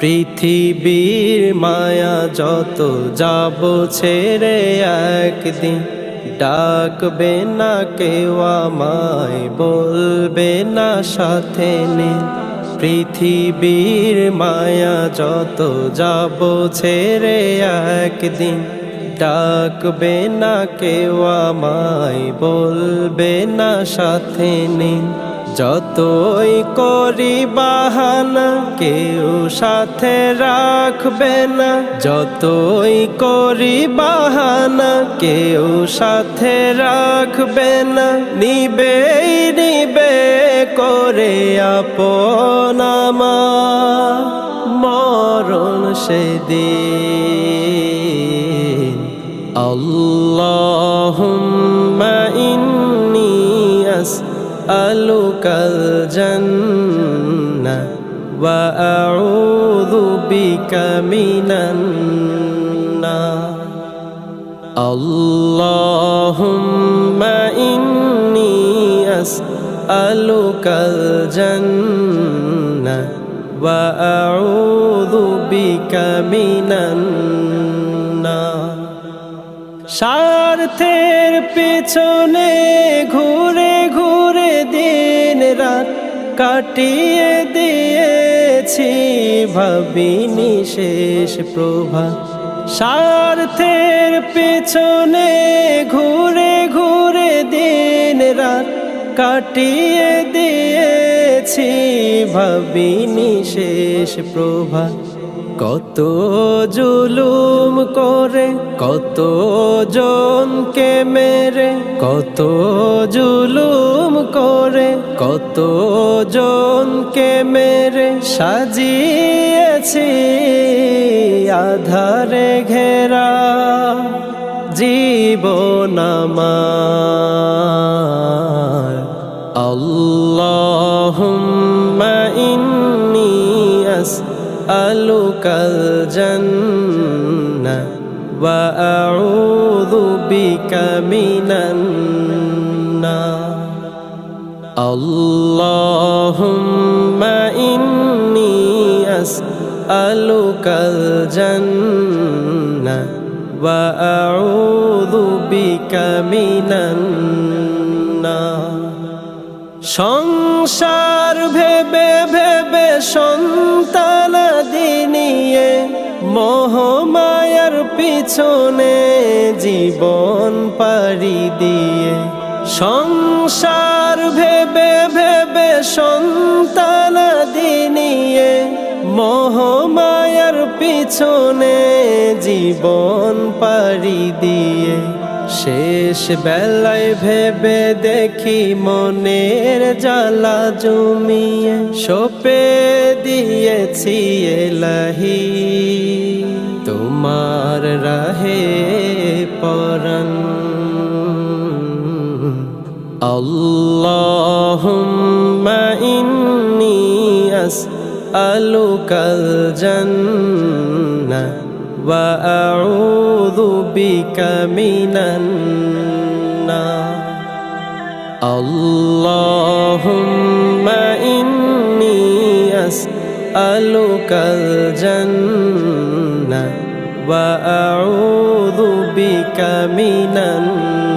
পৃথিবীর মায়া যত যাব ছেড়ে একদিন ডাকবে না কেউ আমায় বলবে না সাথে নে পৃথিবীর মায়া যত যাব ছেড়ে একদিন ডাকবে না কেউ আমায় বলবে না সাথে নিন যতই করি বাহানা, কেউ সাথে রাখবে না। যতই করি বাহানা, কেউ সাথে রাখবে না। নিবে নিবে করে আপন আমার মরণ সেদিন। ইন্নী আসআলুকাল জান্নাহ ওয়া আউযু বিকা মিনান নার আল্লাহুম্মা ইন্নী আসআলুকাল জান্নাহ ওয়া আউযু বিকা মিনান নার স্বার্থের পেছনে ঘুরে কাটিয়ে দিয়েছি, ভাবিনি শেষ প্রভা। স্বার্থের পেছনে ঘুরে ঘুরে দিন রাত কাটিয়ে দিয়েছি, ভাবিনি শেষ প্রভা। কত জুলুম করে, কত জনকে মেরে, কত জুলুম করে কত জনকে মেরে সাজিয়েছি আধারে ঘেরা জীবন আমার। আল্লাহুম্মা ইন্নী আসআলুকাল জান্নাহ ওয়া আল্লাহুম্মা ইন্নী আসআলুকাল জান্নাহ ওয়া আউযু বিকা মিনান সংসার ভেবে ভেবে সন্তান দিনিয়ে মোহমায়ার পিছনে জীবন পাড়ি দিয়ে। সংসার ভেবে ভেবে সন্তান দিনিয়ে মোহমায়ার পিছনে জীবন পাড়ি দিয়ে। শেষ বেলায় ভেবে দেখি মনের জ্বালা জমিয়ে সোপে দিয়েছি এলাহি। তোমার রাহে পরন اللهم إني أسألك الجنة وأعوذ بك من النار اللهم إني أسألك الجنة وأعوذ بك من النار